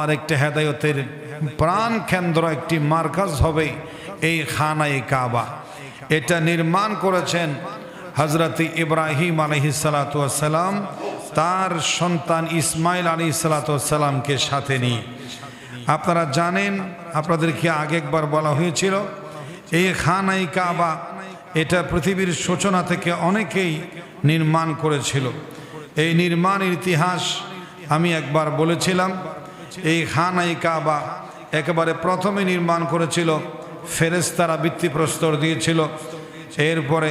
আর একটা হেদায়তের প্রাণ কেন্দ্র, একটি মার্কাজ হবে এই খানাই কাবা। এটা নির্মাণ করেছেন হজরত ইব্রাহিম আলহিসাল্লাম তার সন্তান ইসমাইল আলী সালাতামকে সাথে নিয়ে। আপনারা জানেন, আপনাদেরকে আগে একবার বলা হয়েছিল, এই খানাই কাবা এটা পৃথিবীর সূচনা থেকে অনেকেই নির্মাণ করেছিল। এই নির্মাণের ইতিহাস আমি একবার বলেছিলাম এই খানাই কাবা একেবারে প্রথমে নির্মাণ করেছিল ফেরেস্তারা ভিত্তিপ্রস্তর দিয়েছিল। এরপরে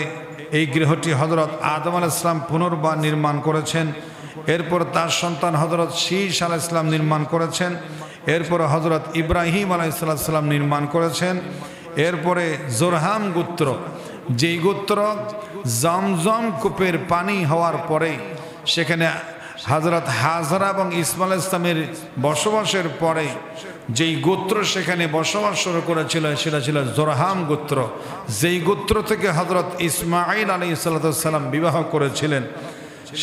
এই গৃহটি হজরত আদম আল ইসলাম পুনর্বার নির্মাণ করেছেন। এরপর তার সন্তান হজরত শীষ আল ইসলাম নির্মাণ করেছেন। এরপর হজরত ইব্রাহিম আলাইসাল্লাম নির্মাণ করেছেন। এরপরে জোরহাম গোত্র, যেই গোত্র জমজম কূপের পানি হওয়ার পরে সেখানে হজরত হাজরা এবং ইসমাল ইসলামের বসবাসের পরে যেই গোত্র সেখানে বসবাস শুরু করেছিল, সেটা ছিল জোরহাম গোত্র। যেই গোত্র থেকে হজরত ইসমাইল আলী সাল্লাম বিবাহ করেছিলেন,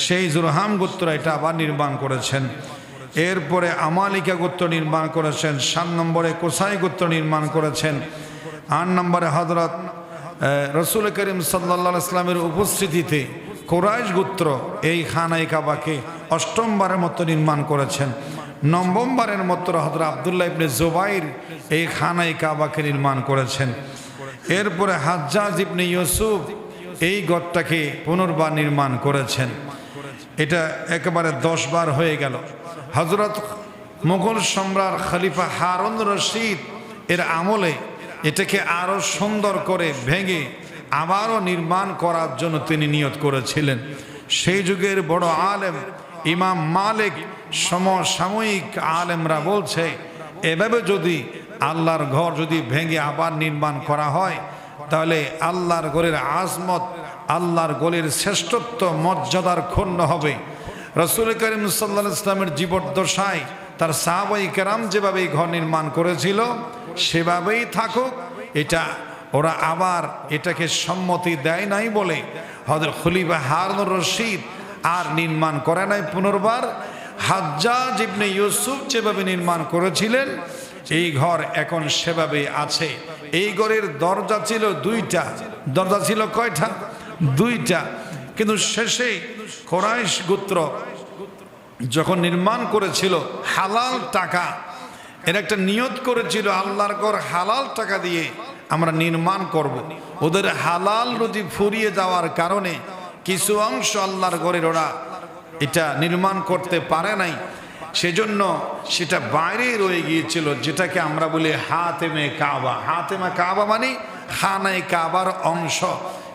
সেই জোরহাম গোত্র এটা আবার নির্মাণ করেছেন। এরপরে আমালিকা গোত্র নির্মাণ করেছেন, সাত নম্বরে কোসাই গোত্র নির্মাণ করেছেন। আট নম্বরে হজরত রসুল করিম সাল্লা ইসলামের উপস্থিতিতে কোরাইশ গোত্র এই খানাই কাবাকে অষ্টমবারের মতো নির্মাণ করেছেন। নবমবারের মতো হজরত আবদুল্লাহ ইবনে জোবাইর এই খানাই কাবাকে নির্মাণ করেছেন। এরপরে হাজ্জাজ ইবনে ইউসুফ এই গড়টাকে পুনর্বার নির্মাণ করেছেন। এটা একেবারে দশ বার হয়ে গেল। হজরত মুঘল সম্রাট খলিফা হারুন রশিদ এর আমলে এটাকে আরও সুন্দর করে ভেঙে আবারও নির্মাণ করার জন্য তিনি নিয়ত করেছিলেন। সেই যুগের বড় আলেম ইমাম মালিক, সমসাময়িক আলেমরা বলছে, এভাবে যদি আল্লাহর ঘর যদি ভেঙে আবার নির্মাণ করা হয়, তাহলে আল্লাহর ঘরের আজমত, আল্লাহর গলির শ্রেষ্ঠত্ব, মর্যাদার ক্ষুণ্ণ হবে। রসুল করিম সাল্লা ইসলামের জীবদ্দশায় তার সাহাবাই কেরাম যেভাবে ঘর নির্মাণ করেছিল, সেভাবেই থাকুক। এটা ওরা আবার এটাকে সম্মতি দেয় নাই বলে হজর খলিফা হারুন রশিদ আর নির্মাণ করে নাই পুনর্বার। হাজ্জাজ ইবনে ইউসুফ যেভাবে নির্মাণ করেছিলেন, এই ঘর এখন সেভাবে আছে। এই ঘরের দরজা ছিল দুইটা। দরজা ছিল কয়টা? দুইটা। কিন্তু শেষে কোরাইশ গোত্র যখন নির্মাণ করেছিল হালাল টাকা, এর একটা নিয়ত করেছিল আল্লাহর ঘর হালাল টাকা দিয়ে। আমরা নির্মাণ করব। ওদের হালাল রুজি ফুরিয়ে যাওয়ার কারণে কিছু অংশ আল্লাহর ঘরের ওরা এটা নির্মাণ করতে পারে নাই। সেজন্য সেটা বাইরেই রয়ে গিয়েছিল, যেটাকে আমরা বলি হাতেমে কাবা। হাতেমে কাবা মানে খানায় কাবার অংশ।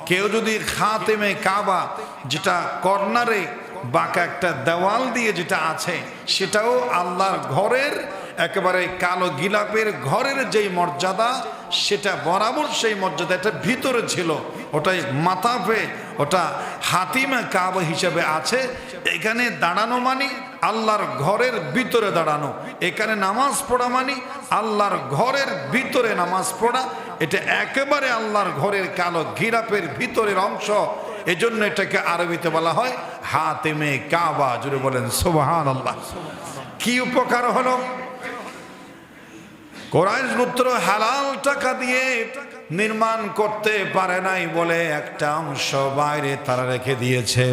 কেউ যদি খাতেমে কাবা, যেটা কর্নারে বাঁকা একটা দেওয়াল দিয়ে যেটা আছে, সেটাও আল্লাহর ঘরের একেবারে কালো গিলাপের ঘরের যেই মর্যাদা, সেটা বরাবর সেই মর্যাদা, এটা ভিতরে ছিল। ওটাই মাথাফে ওটা হাতিমে কাব হিসেবে আছে। এখানে দাঁড়ানো মানি আল্লাহর ঘরের ভিতরে দাঁড়ানো। এখানে নামাজ পড়া মানি আল্লাহর ঘরের ভিতরে নামাজ পড়া। এটা একেবারে আল্লাহর ঘরের কালো গিরাপের ভিতরের অংশ। এজন্য এটাকে আরবিতে বলা হয় হাতেমে কাবা। জুড়ে বলেন সোবাহান আল্লাহ কি উপকার হলো? কোরআন গোত্র হালাল টাকা দিয়ে নির্মাণ করতে পারে নাই বলে একটা অংশ বাইরে তারা রেখে দিয়েছে।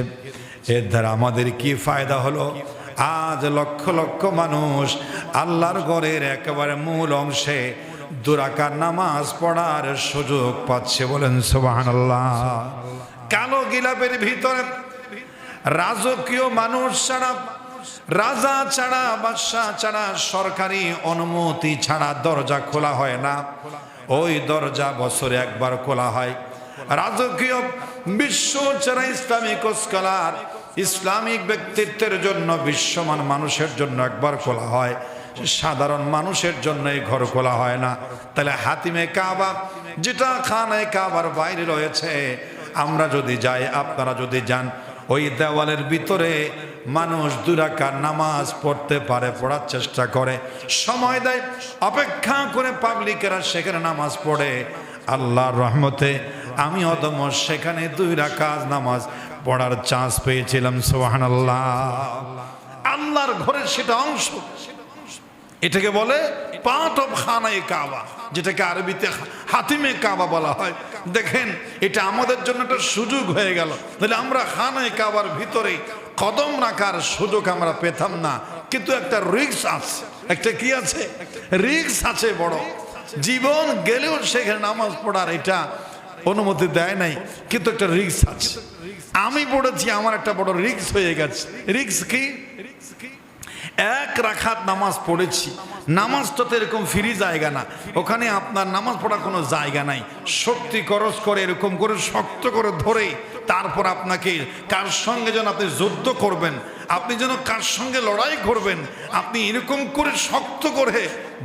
এর দ্বারা আমাদের কি ফায়দা হলো? আজ লক্ষ লক্ষ মানুষ আল্লাহর ঘরের একেবারে মূল অংশে দুরাকার নামাজ পড়ার সুযোগ পাচ্ছে বলেন সোবাহান কালো গিলাপের ভিতরে রাজকীয় মানুষ ছাড়া রাজা ছাড়া, বাদশাহ ছাড়া, সরকারি অনুমতি ছাড়া দরজা খোলা হয় না। ওই দরজা বছরে একবার খোলা হয়। রাজকীয় বিশ্ব ছাড়া ইসলামিক স্কলার, ইসলামিক ব্যক্তিত্বের জন্য বিশ্বমান মানুষের জন্য একবার খোলা হয়। সাধারণ মানুষের জন্য এই ঘর খোলা হয় না। তাহলে হাতিমে কাবা, যেটা খানায় কাবার বাইরে রয়েছে, আমরা যদি যাই, আপনারা যদি যান, ওই দেওয়ালের ভিতরে মানুষ দুরাকার নামাজ পড়তে পারে, পড়ার চেষ্টা করে। সময় দেয়, অপেক্ষা করে পাবলিকেরা সেখানে নামাজ পড়ে। আল্লাহর রহমতে আমি অদম সেখানে দুই রাকাজ নামাজ পড়ার চান্স পেয়েছিলাম সোহান আল্লাহ আল্লাহর ঘরের সেটা অংশ। এটাকে বলে পার্ট অফ খানায় কাবা, যেটাকে আরবিতে হাতিমে কাবা বলা হয়। দেখেন, এটা আমাদের জন্য একটা সুযোগ হয়ে গেল। তাহলে আমরা খানায় কাবার ভিতরে কদম রাখার সুযোগ আমরা পেতাম না। কিন্তু একটা রিক্স আছে। একটা কি আছে? রিক্স আছে বড়। জীবন গেলেও সেখানে নামাজ পড়ার এটা অনুমতি দেয় নাই। কিন্তু একটা রিক্স আছে। আমি পড়েছি, আমার একটা বড় রিক্স হয়ে গেছে। রিক্স কি? এক রাখাত নামাজ পড়েছি। নামাজটা তো এরকম ফ্রি জায়গা না। ওখানে আপনার নামাজ পড়ার কোনো জায়গা নাই। শক্তি খরচ করে এরকম করে, শক্ত করে ধরে তারপর আপনাকে কার সঙ্গে যেন আপনি যুদ্ধ করবেন, আপনি যেন কার সঙ্গে লড়াই করবেন, আপনি এরকম করে শক্ত করে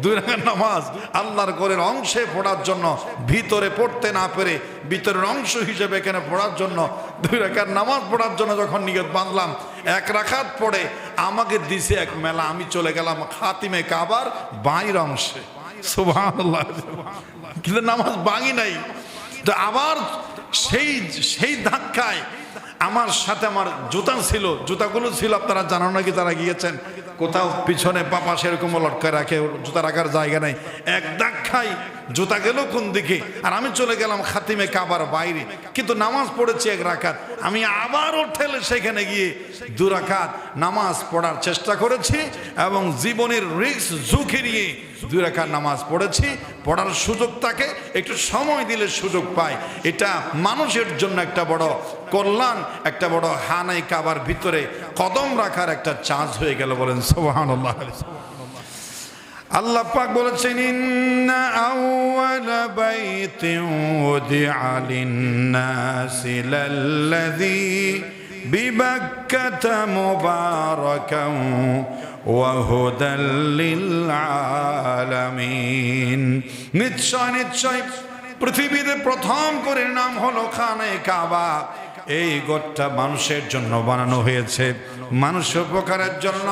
দুই রাখার নামাজ আল্লাহর ঘরের অংশে পড়ার জন্য ভিতরে পড়তে না পেরে ভিতরের অংশ হিসেবে এখানে পড়ার জন্য, দুই রাখার নামাজ পড়ার জন্য যখন নিয়ত বাঁধলাম, এক রাখাত পড়ে আমাকে দিছে এক মেলা, আমি চলে গেলাম খাতিমে কাবার বাইর অংশে। কিন্তু নামাজ বাঙি নাই। তো আবার সেই সেই ধাক্কায় আমার সাথে আমার জুতা ছিল, জুতাগুলো ছিল, আপনারা জানান নাকি তারা গিয়েছেন? কোথাও পিছনে পাপা সেরকম লটকায় রাখে, জুতা রাখার জায়গা নেই। এক ধাক্কায় জুতা গেল কোন দিকে? আর আমি চলে গেলাম খাতিমে কাবার বাইরে। কিন্তু নামাজ পড়েছি এক রাখাত আমি আবারও ঠেলে সেখানে গিয়ে দু রাখাত নামাজ পড়ার চেষ্টা করেছি এবং জীবনের রিক্স ঝুঁকি নিয়ে দুই রাখার নামাজ পড়েছি। পড়ার সুযোগ তাকে একটু সময় দিলে সুযোগ পায় এটা মানুষের জন্য একটা বড় কল্যাণ, একটা বড় হানাই কাবার ভিতরে কদম রাখার একটা চান্স হয়ে গেল বলেন সোহান আল্লাহ পাক বলেছেন, ইন্না আউয়ালা বাইতিন উদিআ লিন-নাসি লাল্লাযী বিবাক্কাতা মুবারাকান ওয়া হুদাল লিল আলামিন নিশ্চয় নিশ্চয় পৃথিবীতে প্রথম করে নাম হলো খানে কাবা। এই গোটটা মানুষের জন্য বানানো হয়েছে। মানুষ উপকারের জন্য।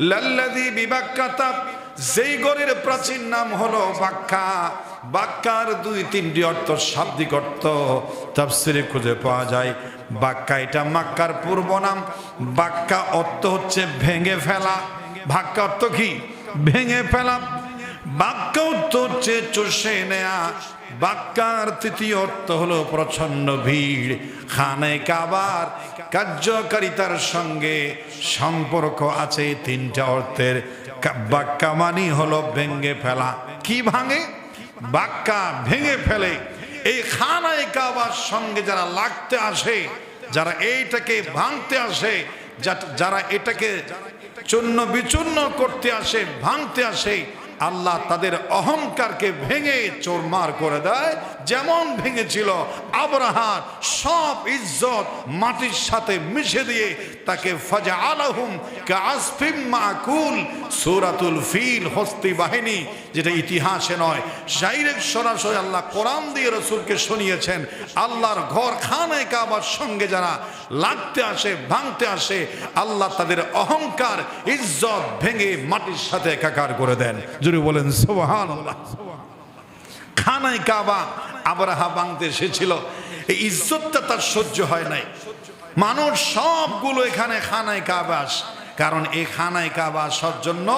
লাল্লাদি বিবাক্কাতা যেই গড়ের প্রাচীন নাম হলো বাক্কা, বাক্কার দুই তিনটি অর্থ, শাব্দিক অর্থ। তাফসিরে খুঁজে পাওয়া যায়, বাক্কা এটা মাক্কার পূর্ব নাম, বাক্কা অর্থ হচ্ছে ভেঙে ফেলা। ভাক্কা অর্থ কি? ভেঙে ফেলা। বাক্য অর্থ হচ্ছে চষে নেয়া। বাক্যার তৃতীয় অর্থ হলো প্রচণ্ড ভিড়। খানে কাবার কার্যকারিতার সঙ্গে সম্পর্ক আছে তিনটা অর্থের। বাক্কা মানি হলো ভেঙে ফেলা। কি ভাঙে? বাক্কা ভেঙে ফেলে। এই খানায় কাবার সঙ্গে যারা লাগতে আসে, যারা এইটাকে ভাঙতে আসে, যারা এটাকে চূর্ণ বিচূর্ণ করতে আসে, ভাঙতে আসে আল্লাহ তাদের অহংকারকে ভেঙে চোরমার করে দেয়। যেমন ভেঙেছিল আবরাহার, সব ইজ্জত মাটির সাথে মিশে দিয়ে তাকে ফাজা আলাহুম কাসফিম মাকুল, সূরাতুল ফিল, হস্তি বাহিনী, যেটা ইতিহাসে নয়। ডাইরেক্ট সরাসরি আল্লাহ কোরআন দিয়ে রসুলকে শুনিয়েছেন, আল্লাহর ঘর খানে কাবার সঙ্গে যারা লাগতে আসে, ভাঙতে আসে, আল্লাহ তাদের অহংকার, ইজ্জত ভেঙে মাটির সাথে একাকার করে দেন। যদি বলেন সোহান খানায় কাবা, আবরাহা ভাঙতে এসেছিল। এই ইজ্জতটা তার সহ্য হয় নাই। মানুষ সবগুলো এখানে খানায় কাবাস কারণ এই খানায় কাবা আসার জন্য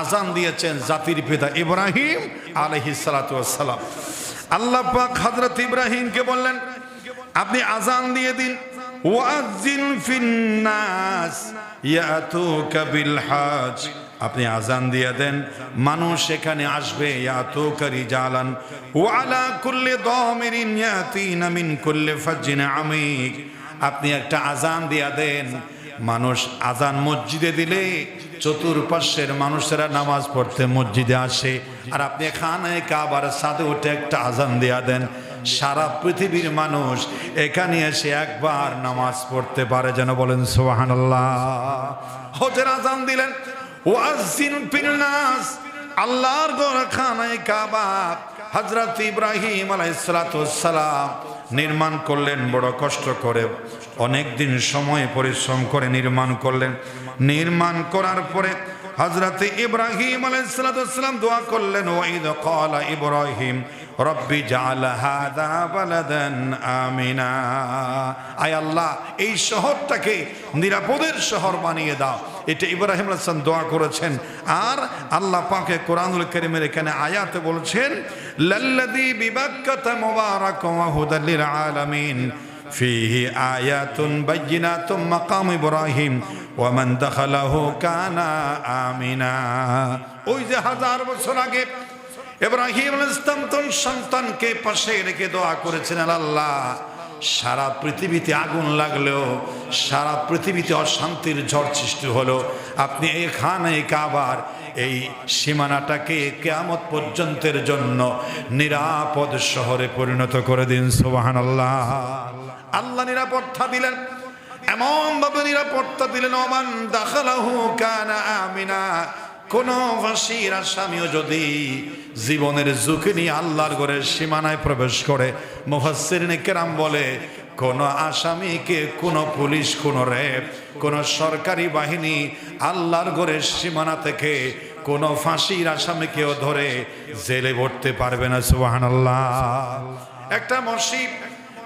আজান দিয়েছেন জাতির পিতা ইব্রাহিম আলহিসালাম আল্লাহ পাক হজরত ইব্রাহিমকে বললেন, আপনি আজান দিয়ে দিন। ওয়াজিন ফিন্নাস ইয়াতুকা বিল হজ। আপনি আজান দিয়ে দেন। মানুষ এখানে আসবে রিজালান ওয়ালা আপনি একটা আজান দিয়া দেন। মানুষ আজান মসজিদে দিলে চতুর্পাশের মানুষেরা নামাজ পড়তে মসজিদে আসে। আর আপনি খানায় কাবার সাথে উঠে একটা আজান দিয়া দেন। সারা পৃথিবীর মানুষ এখানে এসে একবার নামাজ পড়তে পারে যেন বলেন সোহান হজের আজান দিলেন। ওয়াজিন পিলনাস আল্লাহর গোরখানায় কাবা হজরত ইব্রাহিম আলাইসালাম নির্মাণ করলেন, বড় কষ্ট করে অনেক দিন সময় পরিশ্রম করে নির্মাণ করলেন। নির্মাণ করার পরে হজরত ইব্রাহিম আলাইসালাম দোয়া করলেন ওয়াইদ কলা ইব্রাহিম, রব্বি জাল হাদা বালাদান আমিনা। আয় আল্লাহ, এই শহরটাকে নিরাপদের শহর বানিয়ে দাও। এটা ইব্রাহিম আলাইসালাম দোয়া করেছেন। আর আল্লাহ পাকে কোরআনুল করিমের এখানে আয়াতে বলছেন লাল্লাদি বিবাক্কাতা মুবারাক ওয়া হুদাল লিল আলামিন। ফিহি আয়াতুন বাইয়িনাতুম মাকাম ইব্রাহিম ওয়ামান দাখালাহু কানা আমিনা। ওই যে হাজার বছর আগে ইব্রাহিম আলাইহিস সালাম তখন সন্তানকে পাশে রেখে দোয়া করেছেন আল্লাহ, সারা পৃথিবীতে আগুন লাগলেও, সারা পৃথিবীতে অশান্তির ঝড় সৃষ্টি হলো। আপনি এই খান এই কাবার এই সীমানাটাকে কেয়ামত পর্যন্তের জন্য নিরাপদ শহরে পরিণত করে দিন সুবাহান আল্লাহ আল্লাহ নিরাপত্তা দিলেন। এমন ভাবে নিরাপত্তা দিলেন, ওমান দাখালাহু কানা আমিনা। কোন ফাঁসির আসামিও যদি জীবনের ঝুঁকি নিয়ে আল্লাহর ঘরের সীমানায় প্রবেশ করে মুহাসির কেরাম বলে, কোন আসামিকে কোন পুলিশ, কোন র্যাব, কোন সরকারি বাহিনী আল্লাহর ঘরের সীমানা থেকে কোন ফাঁসির আসামিকেও ধরে জেলে ভরতে পারবে না সুবাহান একটা মসিব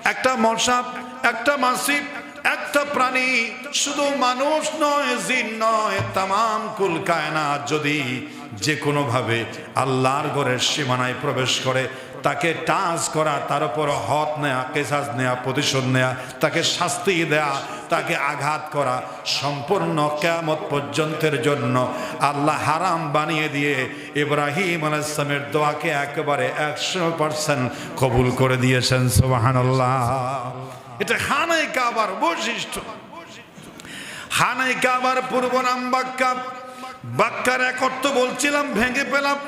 একটা মশাপ একটা মাসিব একটা প্রাণী শুধু মানুষ নয়, জিন নয় তাম কুল কায়না যদি যে কোনোভাবে আল্লাহর ঘরের সীমানায় প্রবেশ করে তাকে টাচ করা, তার উপর হত নেয়া, কেসাজ নেয়া, প্রতিশোধ নেয়া, তাকে শাস্তি দেয়া, তাকে আঘাত করা, সম্পূর্ণ কেয়ামত পর্যন্তের জন্য আল্লাহ হারাম বানিয়ে দিয়ে ইব্রাহিম আলাইসলামের দোয়াকে একেবারে একশো পার্সেন্ট কবুল করে দিয়েছেন সোবাহান এটা হানাই কাবার বৈশিষ্ট্য। হানাই কাবার পূর্ব নাম বাক্কা। বাক্কার এক অর্থ বলছিলাম, ভেঙে পেলাম।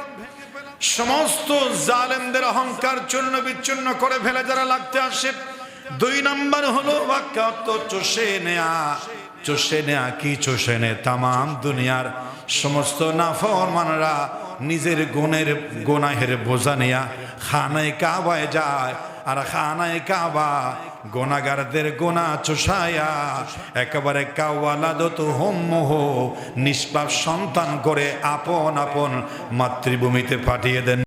সমস্ত জালেমদের অহংকার চূর্ণ বিচ্ছিন্ন করে ফেলে যারা লাগতে আসে। দুই নাম্বার হলো চষে নেয়া চষে নেয়া কি চষে নে তাম দুনিয়ার সমস্ত নাফরমানরা নিজের গুণের গোনাহের বোঝা নেয়া। খানায় কাবায় যায়, আর খানায় কাবা গোনাগারদের গোনা চোষায়া, একেবারে কাওয়ালাদত হোম মোহ নিষ্পাপ সন্তান করে আপন আপন মাতৃভূমিতে পাঠিয়ে দেন।